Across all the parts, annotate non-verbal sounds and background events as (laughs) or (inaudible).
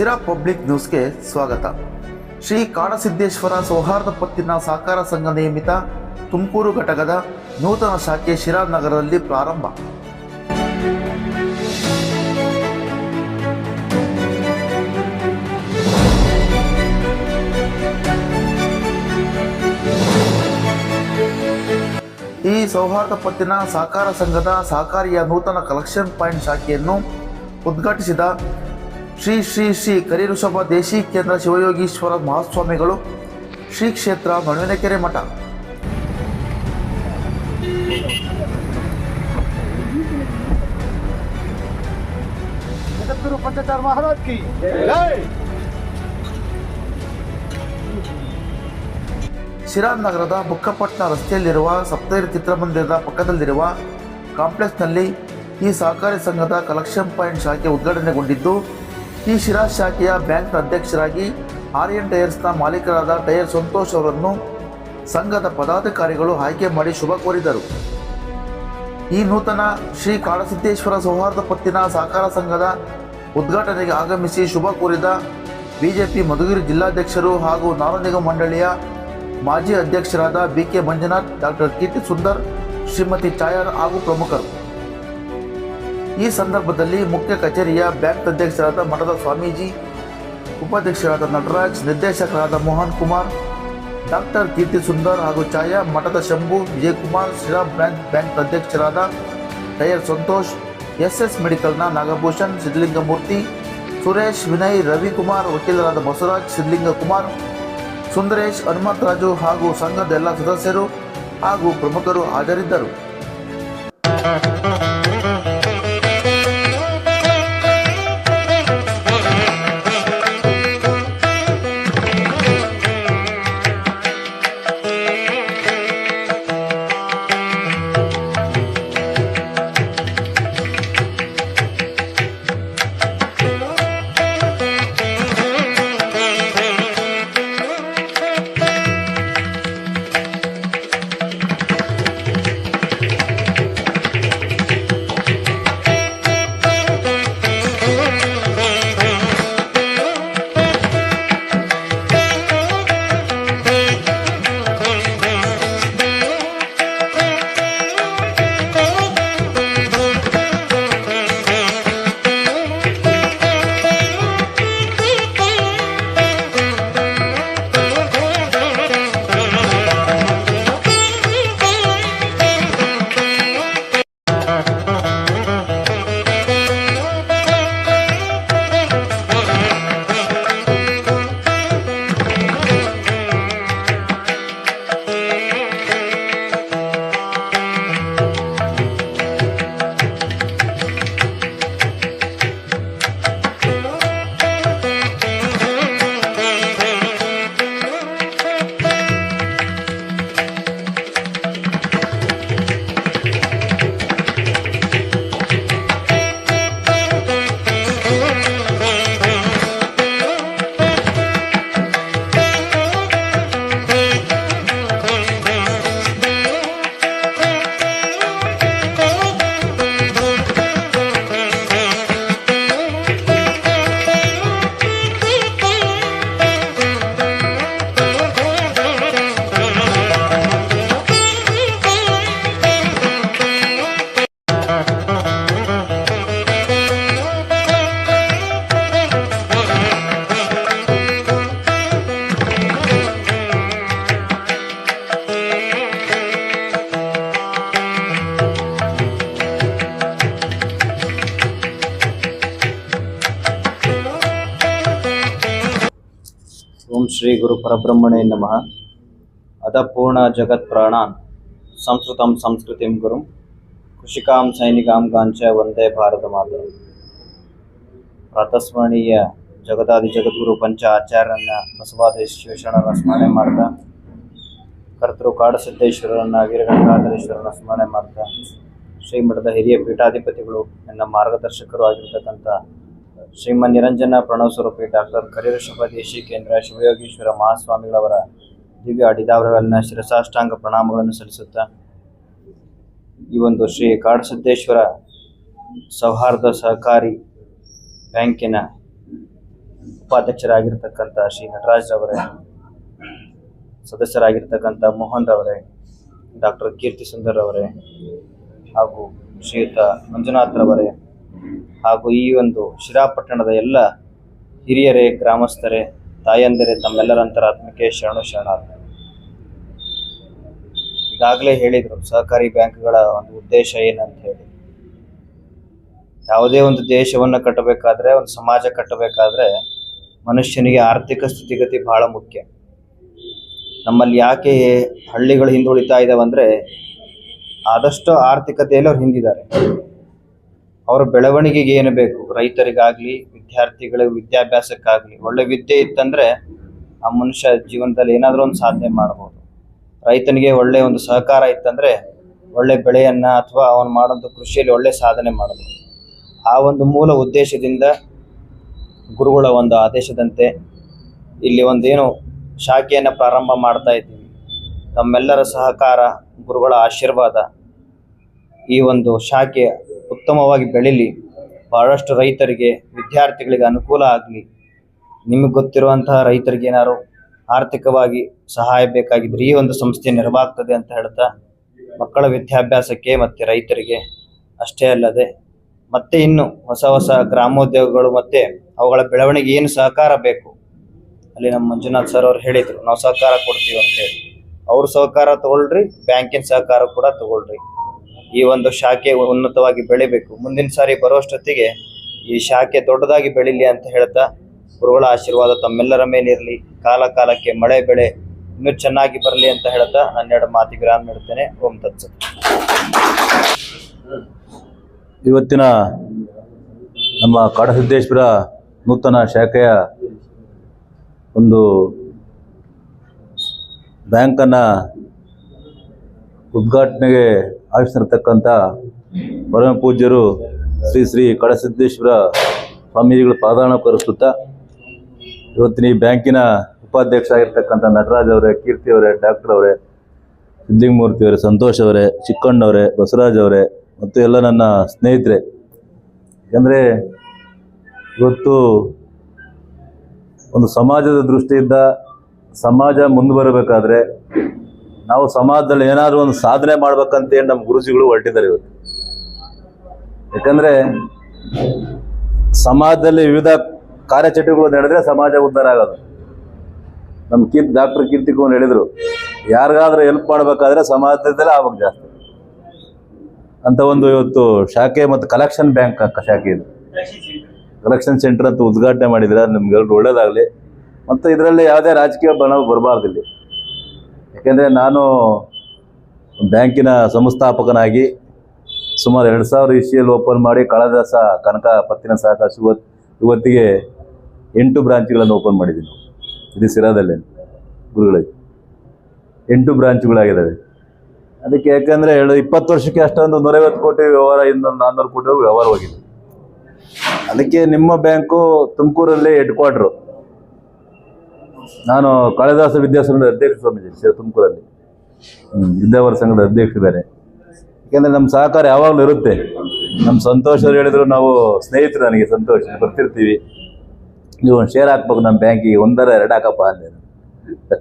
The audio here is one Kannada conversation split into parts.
ಸಿರಾ ಪಬ್ಲಿಕ್ ನ್ಯೂಸ್ಗೆ ಸ್ವಾಗತ. ಶ್ರೀ ಕಾಡಸಿದ್ದೇಶ್ವರ ಸೌಹಾರ್ದ ಪತ್ತಿನ ಸಹಕಾರ ಸಂಘ ನಿಯಮಿತ ತುಮಕೂರು ಘಟಕದ ನೂತನ ಶಾಖೆ ಶಿರಾ ನಗರದಲ್ಲಿ ಪ್ರಾರಂಭ. ಈ ಸೌಹಾರ್ದ ಪತ್ತಿನ ಸಹಕಾರ ಸಂಘದ ಸಹಕಾರಿಯ ನೂತನ ಕಲೆಕ್ಷನ್ ಪಾಯಿಂಟ್ ಶಾಖೆಯನ್ನು ಉದ್ಘಾಟಿಸಿದ ಶ್ರೀ ಶ್ರೀ ಶ್ರೀ ಕರಿಋಷಭ ದೇಶಿ ಕೇಂದ್ರ ಶಿವಯೋಗೀಶ್ವರ ಮಹಾಸ್ವಾಮಿಗಳು ಶ್ರೀ ಕ್ಷೇತ್ರ ಮಣವಿನಕೆರೆ ಮಠ. ಶಿರಾ ನಗರದ ಬುಕ್ಕಪಟ್ಟಣ ರಸ್ತೆಯಲ್ಲಿರುವ ಸಪ್ತೈರಿ ಚಿತ್ರಮಂದಿರದ ಪಕ್ಕದಲ್ಲಿರುವ ಕಾಂಪ್ಲೆಕ್ಸ್ನಲ್ಲಿ ಈ ಸಹಕಾರಿ ಸಂಘದ ಕಲೆಕ್ಷನ್ ಪಾಯಿಂಟ್ ಶಾಖೆ ಉದ್ಘಾಟನೆಗೊಂಡಿದ್ದು ಈ ಶಿರಾ ಶಾಖೆಯ ಬ್ಯಾಂಕ್ನ ಅಧ್ಯಕ್ಷರಾಗಿ ಆರ್ಯನ್ ಟೈರ್ಸ್ನ ಮಾಲೀಕರಾದ ಟೈರ್ ಸಂತೋಷ್ ಅವರನ್ನು ಸಂಘದ ಪದಾಧಿಕಾರಿಗಳು ಆಯ್ಕೆ ಮಾಡಿ ಶುಭ ಕೋರಿದರು. ಈ ನೂತನ ಶ್ರೀ ಕಾಳಸಿದ್ದೇಶ್ವರ ಸೌಹಾರ್ದ ಪತ್ತಿನ ಸಹಕಾರ ಸಂಘದ ಉದ್ಘಾಟನೆಗೆ ಆಗಮಿಸಿ ಶುಭ ಕೋರಿದ ಬಿಜೆಪಿ ಮಧುಗಿರಿ ಜಿಲ್ಲಾಧ್ಯಕ್ಷರು ಹಾಗೂ ನಾರನಿಗಮ ಮಂಡಳಿಯ ಮಾಜಿ ಅಧ್ಯಕ್ಷರಾದ B K Manjunath, doctor Keerthi Sundar, Shrimati ಚಾಯರ್ ಹಾಗೂ ಪ್ರಮುಖರು. ಈ ಸಂದರ್ಭದಲ್ಲಿ ಮುಖ್ಯ ಕಚೇರಿಯ ಬ್ಯಾಂಕ್ ಅಧ್ಯಕ್ಷರಾದ ಮಠದ ಸ್ವಾಮೀಜಿ, ಉಪಾಧ್ಯಕ್ಷರಾದ ನಟರಾಜ್, ನಿರ್ದೇಶಕರಾದ ಮೋಹನ್ ಕುಮಾರ್, ಡಾಕ್ಟರ್ ಕೀರ್ತಿ ಸುಂದರ್ ಹಾಗೂ ಛಾಯಾ ಮಠದ ಶಂಭು ವಿಜಯಕುಮಾರ್ ಶಿರಾ ಬ್ಯಾಂಕ್ ಬ್ಯಾಂಕ್ ಅಧ್ಯಕ್ಷರಾದ ಟೈಯರ್ ಸಂತೋಷ್ ಎಸ್ ಎಸ್ ಮೆಡಿಕಲ್ನ ನಾಗಭೂಷಣ್, ಸಿದ್ಧಲಿಂಗಮೂರ್ತಿ, ಸುರೇಶ್ ವಿನಯ್, ರವಿಕುಮಾರ್, ವಕೀಲರಾದ ಬಸವರಾಜ್, ಸಿದ್ಧಲಿಂಗಕುಮಾರ್, ಸುಂದರೇಶ್ ಹನುಮಂತರಾಜು ಹಾಗೂ ಸಂಘದ ಎಲ್ಲ ಸದಸ್ಯರು ಹಾಗೂ ಪ್ರಮುಖರು ಹಾಜರಿದ್ದರು. ಶ್ರೀ ಗುರು ಪರಬ್ರಹ್ಮಣೇ ನಮಃ. ಅದಪೂರ್ಣ ಜಗತ್ ಪ್ರಾಣಾನ್ ಸಂಸ್ಕೃತಂ ಸಂಸ್ಕೃತಿಂ ಗುರುಂ. ಕೃಷಿಕಾಂ ಸೈನಿಕಾಂ ಗಾಂಚ ವಂದೇ ಭಾರತ ಮಾತರು ಪ್ರಾತಸ್ಮರಣೀಯ ಜಗದಾದಿ ಜಗದ್ಗುರು ಪಂಚ ಆಚಾರ್ಯನ ಬಸವಾದೇಶ ಶಿವಶರಣರ ಸ್ಮರಣೆ ಮಾಡ್ತಾ, ಕರ್ತೃ ಕಾಡಸಿದ್ದೇಶ್ವರರನ್ನ ವೀರಗಂಗಾಧರೇಶ್ವರನ ಸ್ಮರಣೆ ಮಾಡ್ತಾ, ಶ್ರೀಮಠದ ಹಿರಿಯ ಪೀಠಾಧಿಪತಿಗಳು, ನನ್ನ ಮಾರ್ಗದರ್ಶಕರು ಆಗಿರ್ತಕ್ಕಂಥ ಶ್ರೀಮನ್ ನಿರಂಜನ ಪ್ರಣವ ಸ್ವರೂಪಿ ಡಾಕ್ಟರ್ ಕರಿಋಷಭ ದೇಶಿ ಕೇಂದ್ರ ಶಿವಯೋಗೀಶ್ವರ ಮಹಾಸ್ವಾಮಿಗಳವರ ದಿವ್ಯ ಅಡಿದಾವರಗಳನ್ನ ಶಿರಸಾಷ್ಟಾಂಗ ಪ್ರಣಾಮಗಳನ್ನು ಸಲ್ಲಿಸುತ್ತಾ ಈ ಒಂದು ಶ್ರೀ ಕಾಡಸಿದ್ದೇಶ್ವರ ಸೌಹಾರ್ದ ಸಹಕಾರಿ ಬ್ಯಾಂಕಿನ ಉಪಾಧ್ಯಕ್ಷರಾಗಿರ್ತಕ್ಕಂಥ ಶ್ರೀ ನಟರಾಜ್ ಅವರೇ ಸದಸ್ಯರಾಗಿರ್ತಕ್ಕಂಥ ಮೋಹನ್ ರವರೇ, ಡಾಕ್ಟರ್ ಕೀರ್ತಿ ಸುಂದರ್ ಅವರೇ ಹಾಗೂ ಶ್ರೀಯುತ ಮಂಜುನಾಥ್ ರವರೇ ಹಾಗೂ ಈ ಒಂದು ಶಿರಾಪಟ್ಟಣದ ಎಲ್ಲ ಹಿರಿಯರೇ, ಗ್ರಾಮಸ್ಥರೇ, ತಾಯಂದರೆ, ತಮ್ಮೆಲ್ಲರ ಅಂತರಾತ್ಮಕ್ಕೆ ಶರಣು ಶರಣಾರ್ಥ. ಈಗಾಗಲೇ ಹೇಳಿದರು, ಸಹಕಾರಿ ಬ್ಯಾಂಕ್ಗಳ ಒಂದು ಉದ್ದೇಶ ಏನಂತ ಹೇಳಿ ಯಾವುದೇ ಒಂದು ದೇಶವನ್ನು ಕಟ್ಟಬೇಕಾದ್ರೆ, ಒಂದು ಸಮಾಜ ಕಟ್ಟಬೇಕಾದ್ರೆ ಮನುಷ್ಯನಿಗೆ ಆರ್ಥಿಕ ಸ್ಥಿತಿಗತಿ ಬಹಳ ಮುಖ್ಯ. ನಮ್ಮಲ್ಲಿ ಯಾಕೆ ಹಳ್ಳಿಗಳು ಹಿಂದುಳಿತಾ ಇದಾವೆ ಅಂದರೆ, ಆದಷ್ಟು ಆರ್ಥಿಕತೆಯಲ್ಲಿ ಅವ್ರು ಹಿಂದಿದ್ದಾರೆ. ಅವರ ಬೆಳವಣಿಗೆಗೆ ಏನು ಬೇಕು? ರೈತರಿಗಾಗಲಿ, ವಿದ್ಯಾರ್ಥಿಗಳ, ವಿದ್ಯಾಭ್ಯಾಸಕ್ಕಾಗಲಿ, ಒಳ್ಳೆ ವಿದ್ಯೆ ಇತ್ತಂದ್ರೆ ಆ ಮನುಷ್ಯ ಜೀವನದಲ್ಲಿ ಏನಾದರೂ ಒಂದು ಸಾಧನೆ ಮಾಡ್ಬೋದು. ರೈತನಿಗೆ ಒಳ್ಳೆ ಒಂದು ಸಹಕಾರ ಇತ್ತಂದ್ರೆ ಒಳ್ಳೆ ಬೆಳೆಯನ್ನ ಅಥವಾ ಅವನು ಮಾಡೋಂಥ ಕೃಷಿಯಲ್ಲಿ ಒಳ್ಳೆ ಸಾಧನೆ ಮಾಡಬಹುದು ಆ ಒಂದು ಮೂಲ ಉದ್ದೇಶದಿಂದ ಗುರುಗಳ ಒಂದು ಆದೇಶದಂತೆ ಇಲ್ಲಿ ಒಂದೇನು ಶಾಖೆಯನ್ನು ಪ್ರಾರಂಭ ಮಾಡ್ತಾ ಇದ್ದೀವಿ ತಮ್ಮೆಲ್ಲರ ಸಹಕಾರ, ಗುರುಗಳ ಆಶೀರ್ವಾದ ಈ ಒಂದು ಶಾಖೆ ಉತ್ತಮವಾಗಿ ಬೆಳೀಲಿ, ಬಹಳಷ್ಟು ರೈತರಿಗೆ, ವಿದ್ಯಾರ್ಥಿಗಳಿಗೆ ಅನುಕೂಲ ಆಗಲಿ. ನಿಮಗೆ ಗೊತ್ತಿರುವಂತಹ ರೈತರಿಗೆ ಏನಾದ್ರು ಆರ್ಥಿಕವಾಗಿ ಸಹಾಯ ಬೇಕಾಗಿದ್ರೆ ಈ ಒಂದು ಸಂಸ್ಥೆ ನೆರವಾಗ್ತದೆ ಅಂತ ಹೇಳ್ತಾ, ಮಕ್ಕಳ ವಿದ್ಯಾಭ್ಯಾಸಕ್ಕೆ ಮತ್ತು ರೈತರಿಗೆ ಅಷ್ಟೇ ಅಲ್ಲದೆ, ಮತ್ತೆ ಇನ್ನು ಹೊಸ ಹೊಸ ಗ್ರಾಮೋದ್ಯೋಗಗಳು ಮತ್ತೆ ಅವುಗಳ ಬೆಳವಣಿಗೆ ಏನು ಸಹಕಾರ ಬೇಕು? ಅಲ್ಲಿ ನಮ್ಮ ಮಂಜುನಾಥ್ ಸರ್ ಅವ್ರು ಹೇಳಿದರು, ನಾವು ಸಹಕಾರ ಕೊಡ್ತೀವಿ ಅಂತೇಳಿ ಅವ್ರ ಸಹಕಾರ ತಗೊಳ್ರಿ, ಬ್ಯಾಂಕಿನ ಸಹಕಾರ ಕೂಡ ತಗೊಳ್ರಿ. ಈ ಒಂದು ಶಾಖೆ ಉನ್ನತವಾಗಿ ಬೆಳಿಬೇಕು. ಮುಂದಿನ ಸಾರಿ ಬರುವಷ್ಟೊತ್ತಿಗೆ ಈ ಶಾಖೆ ದೊಡ್ಡದಾಗಿ ಬೆಳಿಲಿ ಅಂತ ಹೇಳ್ತಾ ಗುರುಗಳ ಆಶೀರ್ವಾದ ತಮ್ಮೆಲ್ಲರ ಮೇಲಿರಲಿ ಕಾಲ ಕಾಲಕ್ಕೆ ಮಳೆ, ಬೆಳೆ ಇನ್ನೂ ಚೆನ್ನಾಗಿ ಬರಲಿ ಅಂತ ಹೇಳ್ತಾ ಹನ್ನೆರಡು ಮಾತಿಗೆ ವಿರಾಮ ನೀಡ್ತೇನೆ. ಓಂ ತತ್ಸ ಇವತ್ತಿನ ನಮ್ಮ ಕಾಡಸಿದ್ದೇಶ್ವರ ನೂತನ ಶಾಖೆಯ ಒಂದು ಬ್ಯಾಂಕನ್ನು ಉದ್ಘಾಟನೆಗೆ ಆಗಮಿಸಿರ್ತಕ್ಕಂಥ ಪರಮ ಪೂಜ್ಯರು ಶ್ರೀ ಶ್ರೀ ಕಡಸಿದ್ದೇಶ್ವರ ಸ್ವಾಮೀಜಿಗಳ ಪಾದಾಣಕರಿಸುತ್ತಾ ಇವತ್ತಿನ ಈ ಬ್ಯಾಂಕಿನ ಉಪಾಧ್ಯಕ್ಷ ಆಗಿರ್ತಕ್ಕಂಥ ನಟರಾಜ್ ಅವರೇ, ಕೀರ್ತಿ ಅವರೇ, ಡಾಕ್ಟರ್ ಅವರೇ ಸಿದ್ಲಿಂಗಮೂರ್ತಿ ಅವರೇ, ಸಂತೋಷ್ ಅವರೇ ಚಿಕ್ಕಣ್ಣವರೇ ಬಸವರಾಜ್ ಅವರೇ ಮತ್ತು ಎಲ್ಲ ನನ್ನ ಸ್ನೇಹಿತರೆ. ಯಾಕಂದರೆ ಇವತ್ತು ಒಂದು ಸಮಾಜದ ದೃಷ್ಟಿಯಿಂದ ಸಮಾಜ ಮುಂದೆ ಬರಬೇಕಾದ್ರೆ ನಾವು ಸಮಾಜದಲ್ಲಿ ಏನಾದರೂ ಒಂದು ಸಾಧನೆ ಮಾಡ್ಬೇಕಂತೇಳಿ ನಮ್ಮ ಗುರುಜಿಗಳು ಹೊರಟಿದ್ದಾರೆ ಇವತ್ತು. ಯಾಕಂದ್ರೆ ಸಮಾಜದಲ್ಲಿ ವಿವಿಧ ಕಾರ್ಯಚಟುವಟಿಕೆಗಳು ನಡೆದ್ರೆ ಸಮಾಜ ಉದ್ಧಾರ ಆಗೋದು. ನಮ್ಮ ಕೀರ್ತಿ, ಡಾಕ್ಟರ್ ಕೀರ್ತಿ ಕುಮಾರ್ ಹೇಳಿದರು, ಯಾರಿಗಾದ್ರೂ ಹೆಲ್ಪ್ ಮಾಡಬೇಕಾದ್ರೆ ಸಮಾಜದಲ್ಲೇ ಆವಾಗ ಜಾಸ್ತಿ. ಅಂತ ಒಂದು ಇವತ್ತು ಶಾಖೆ ಮತ್ತು ಕಲೆಕ್ಷನ್ ಬ್ಯಾಂಕ್ ಶಾಖೆ ಇದು. ಕಲೆಕ್ಷನ್ ಸೆಂಟರ್ ಅಂತ ಉದ್ಘಾಟನೆ ಮಾಡಿದ್ರೆ ನಿಮ್ಗೆಲ್ರು ಒಳ್ಳೇದಾಗಲಿ. ಮತ್ತು ಇದರಲ್ಲಿ ಯಾವುದೇ ರಾಜಕೀಯ ಬರಬಾರ್ದು ಇಲ್ಲಿ ಯಾಕೆಂದರೆ ನಾನು ಬ್ಯಾಂಕಿನ ಸಂಸ್ಥಾಪಕನಾಗಿ ಸುಮಾರು ಎರಡು ಸಾವಿರ ಇಸಿಯಲ್ಲಿ ಓಪನ್ ಮಾಡಿ ಕಳೆದ ಸಹ ಕನಕ ಪತ್ತಿನ ಸಹಕಾಶ ಇವತ್ತು ಇವತ್ತಿಗೆ ಎಂಟು ಬ್ರಾಂಚ್ಗಳನ್ನು ಓಪನ್ ಮಾಡಿದ್ದೀನಿ. ಇದು ಸಿರಾದಲ್ಲೇ ಗುರುಗಳಿಗೆ ಎಂಟು ಬ್ರಾಂಚ್ಗಳಾಗಿದ್ದಾವೆ. ಅದಕ್ಕೆ ಯಾಕಂದರೆ ಎರಡು ಇಪ್ಪತ್ತು ವರ್ಷಕ್ಕೆ ಅಷ್ಟೊಂದು ನೂರೈವತ್ತು ಕೋಟಿ ವ್ಯವಹಾರ, ಇನ್ನೊಂದು ನಾನ್ನೂರು ಕೋಟಿ ವ್ಯವಹಾರವಾಗಿದೆ ಅದಕ್ಕೆ ನಿಮ್ಮ ಬ್ಯಾಂಕು ತುಮಕೂರಲ್ಲಿ ಹೆಡ್ ಕ್ವಾರ್ಟ್ರು. ನಾನು ಕಾಳಿದಾಸ ವಿದ್ಯಾಸಂಘದ ಅಧ್ಯಕ್ಷ ಸ್ವಾಮೀಜಿ ತುಮಕೂರಲ್ಲಿ. ವಿದ್ಯಾವರ ಸಂಘದ ಅಧ್ಯಕ್ಷ ಬೇರೆ ಯಾಕೆಂದರೆ ನಮ್ಮ ಸಹಕಾರ ಯಾವಾಗಲೂ ಇರುತ್ತೆ. ನಮ್ಮ ಸಂತೋಷ ಹೇಳಿದ್ರು, ನಾವು ಸ್ನೇಹಿತರು ನನಗೆ ಸಂತೋಷ ಬರ್ತಿರ್ತೀವಿ. ನೀವು ಒಂದು ಶೇರ್ ಹಾಕ್ಬೇಕು ನಮ್ಮ ಬ್ಯಾಂಕಿಗೆ ಒಂದರ ಎರಡು ಹಾಕಪ್ಪ ಅಂದೆ (laughs)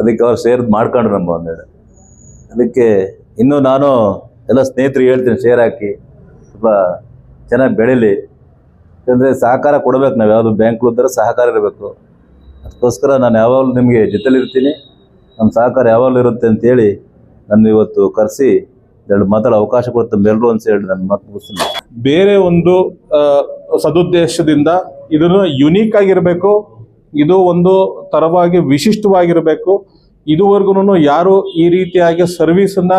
ಅದಕ್ಕೆ ಅವ್ರು ಶೇರ್ ಮಾಡ್ಕೊಂಡ್ರು ನಮ್ಮ ಒಂದೆರಡು ಅದಕ್ಕೆ ಇನ್ನೂ ನಾನು ಎಲ್ಲ ಸ್ನೇಹಿತರಿಗೆ ಹೇಳ್ತೀನಿ ಶೇರ್ ಹಾಕಿ. ಸ್ವಲ್ಪ ಚೆನ್ನಾಗಿ ಬೆಳೀಲಿ. ಯಾಕಂದರೆ ಸಹಕಾರ ಕೊಡಬೇಕು ನಾವು ಯಾವುದು ಬ್ಯಾಂಕ್ಗಳು ಸಹಕಾರ ಇರಬೇಕು. ಅದಕ್ಕೋಸ್ಕರ ನಾನು ಯಾವಾಗಲೂ ನಿಮಗೆ ಜೊತೆಲಿರ್ತೀನಿ. ನಮ್ಮ ಸಹಕಾರ ಯಾವಾಗಲೂ ಇರುತ್ತೆ ಅಂತೇಳಿ ನನ್ನ ಇವತ್ತು ಕರೆಸಿ ಎರಡು ಮಾತಾಡೋ ಅವಕಾಶ ಕೊಡ್ತಾ ಎಲ್ಲರೂ ಅಂತ ಹೇಳಿ ನನ್ನ ಮಾತು ಮುಗಿಸ್ತೀನಿ. ಬೇರೆ ಒಂದು ಸದುದ್ದೇಶದಿಂದ ಇದನ್ನು ಯುನೀಕ್ ಆಗಿರಬೇಕು, ಇದು ಒಂದು ತರವಾಗಿ ವಿಶಿಷ್ಟವಾಗಿರಬೇಕು ಇದುವರೆಗೂ ಯಾರು ಈ ರೀತಿಯಾಗಿ ಸರ್ವಿಸನ್ನ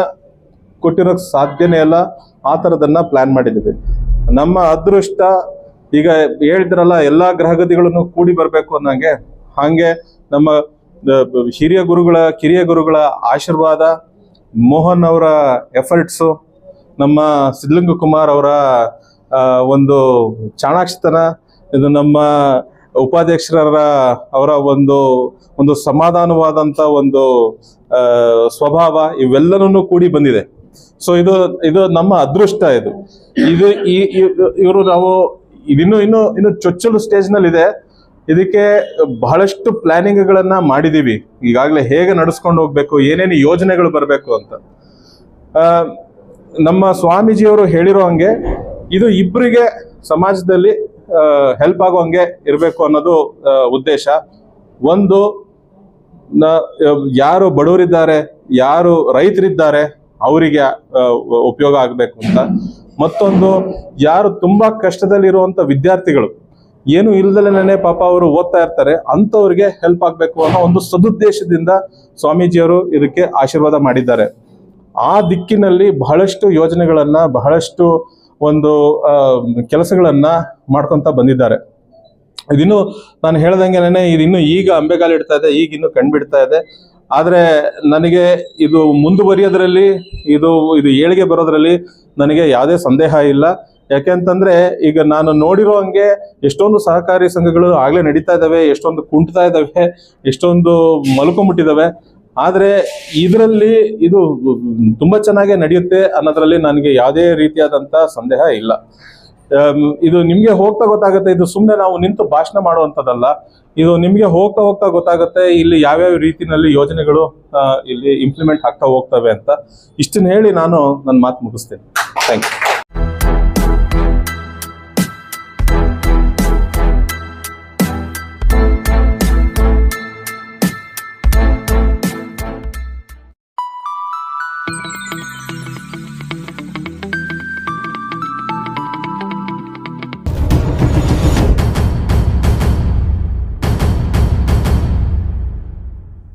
ಕೊಟ್ಟಿರೋಕ್ಕೆ ಸಾಧ್ಯನೇ ಇಲ್ಲ, ಆ ಥರದನ್ನ ಪ್ಲ್ಯಾನ್ ಮಾಡಿದ್ದೀವಿ. ನಮ್ಮ ಅದೃಷ್ಟ, ಈಗ ಹೇಳಿದ್ರಲ್ಲ, ಎಲ್ಲ ಗ್ರಹಗತಿಗಳನ್ನು ಕೂಡಿ ಬರಬೇಕು ಅನ್ನಂಗೆ ಹಾಗೆ ನಮ್ಮ ಹಿರಿಯ ಗುರುಗಳ, ಕಿರಿಯ ಗುರುಗಳ ಆಶೀರ್ವಾದ, ಮೋಹನ್ ಅವರ ಎಫರ್ಟ್ಸು, ನಮ್ಮ ಸಿದ್ಧಲಿಂಗ ಕುಮಾರ್ ಅವರ ಒಂದು ಚಾಣಾಕ್ಷತನ, ಇದು ನಮ್ಮ ಉಪಾಧ್ಯಕ್ಷರ ಅವರ ಒಂದು ಒಂದು ಸಮಾಧಾನವಾದಂಥ ಒಂದು ಸ್ವಭಾವ ಇವೆಲ್ಲನೂ ಕೂಡಿ ಬಂದಿದೆ. ಸೊ ಇದು ಇದು ನಮ್ಮ ಅದೃಷ್ಟ ಇದು. ಇದು ಇವರು ನಾವು ಇನ್ನೂ, ಇನ್ನು ಇನ್ನು ಚೊಚ್ಚಲು ಸ್ಟೇಜ್ನಲ್ಲಿ ಇದೆ ಇದಕ್ಕೆ ಬಹಳಷ್ಟು ಪ್ಲಾನಿಂಗ್ಗಳನ್ನ ಮಾಡಿದೀವಿ. ಈಗಾಗಲೇ ಹೇಗೆ ನಡೆಸ್ಕೊಂಡು ಹೋಗ್ಬೇಕು, ಏನೇನು ಯೋಜನೆಗಳು ಬರಬೇಕು ಅಂತ. ನಮ್ಮ ಸ್ವಾಮೀಜಿಯವರು ಹೇಳಿರೋ ಹಂಗೆ ಇದು ಇಬ್ಬರಿಗೆ ಸಮಾಜದಲ್ಲಿ ಹೆಲ್ಪ್ ಆಗೋ ಹಂಗೆ ಇರಬೇಕು ಅನ್ನೋದು ಉದ್ದೇಶ. ಒಂದು ಯಾರು ಬಡವರಿದ್ದಾರೆ, ಯಾರು ರೈತರಿದ್ದಾರೆ, ಅವರಿಗೆ ಉಪಯೋಗ ಆಗಬೇಕು ಅಂತ. ಮತ್ತೊಂದು, ಯಾರು ತುಂಬಾ ಕಷ್ಟದಲ್ಲಿರುವಂತ ವಿದ್ಯಾರ್ಥಿಗಳು ಏನು ಇಲ್ದಲೇನೆ ಪಾಪ ಅವರು ಓದ್ತಾ ಇರ್ತಾರೆ, ಅಂಥವ್ರಿಗೆ ಹೆಲ್ಪ್ ಆಗಬೇಕು ಅನ್ನೋ ಒಂದು ಸದುದ್ದೇಶದಿಂದ ಸ್ವಾಮೀಜಿಯವರು ಇದಕ್ಕೆ ಆಶೀರ್ವಾದ ಮಾಡಿದ್ದಾರೆ. ಆ ದಿಕ್ಕಿನಲ್ಲಿ ಬಹಳಷ್ಟು ಯೋಜನೆಗಳನ್ನ, ಬಹಳಷ್ಟು ಒಂದು ಕೆಲಸಗಳನ್ನು ಮಾಡ್ಕೊಂತ ಬಂದಿದ್ದಾರೆ. ಇದಿನ್ನು ನಾನು ಹೇಳ್ದಂಗೆನೇ ಇದಿನ್ನು ಈಗ ಅಂಬೆಗಾಲು ಇಡ್ತಾ ಇದೆ, ಈಗ ಇನ್ನು ಕಂಡುಬಿಡ್ತಾ ಇದೆ. ಆದರೆ ನನಗೆ ಇದು ಮುಂದುವರಿಯೋದ್ರಲ್ಲಿ, ಇದು ಇದು ಏಳಿಗೆ ಬರೋದ್ರಲ್ಲಿ ನನಗೆ ಯಾವುದೇ ಸಂದೇಹ ಇಲ್ಲ. ಯಾಕೆಂತಂದ್ರೆ ಈಗ ನಾನು ನೋಡಿರೋ ಹಂಗೆ ಎಷ್ಟೊಂದು ಸಹಕಾರಿ ಸಂಘಗಳು ಆಗ್ಲೇ ನಡೀತಾ ಇದಾವೆ ಎಷ್ಟೊಂದು ಕುಂಟ್ತಾ ಇದಾವೆ ಎಷ್ಟೊಂದು ಮಲ್ಕೊಂಬಿಟ್ಟಿದಾವೆ ಆದ್ರೆ ಇದರಲ್ಲಿ ಇದು ತುಂಬಾ ಚೆನ್ನಾಗಿ ನಡೆಯುತ್ತೆ ಅನ್ನೋದ್ರಲ್ಲಿ ನನಗೆ ಯಾವುದೇ ರೀತಿಯಾದಂತ ಸಂದೇಹ ಇಲ್ಲ. ಇದು ನಿಮ್ಗೆ ಹೋಗ್ತಾ ಗೊತ್ತಾಗುತ್ತೆ, ಇದು ಸುಮ್ಮನೆ ನಾವು ನಿಂತು ಭಾಷಣ ಮಾಡುವಂಥದ್ದಲ್ಲ. ಇದು ನಿಮ್ಗೆ ಹೋಗ್ತಾ ಹೋಗ್ತಾ ಗೊತ್ತಾಗುತ್ತೆ, ಇಲ್ಲಿ ಯಾವ್ಯಾವ ರೀತಿನಲ್ಲಿ ಯೋಜನೆಗಳು ಇಲ್ಲಿ ಇಂಪ್ಲಿಮೆಂಟ್ ಆಗ್ತಾ ಹೋಗ್ತವೆ ಅಂತ. ಇಷ್ಟನ್ನ ಹೇಳಿ ನಾನು ನನ್ನ ಮಾತು ಮುಗಿಸ್ತೇನೆ. Thank you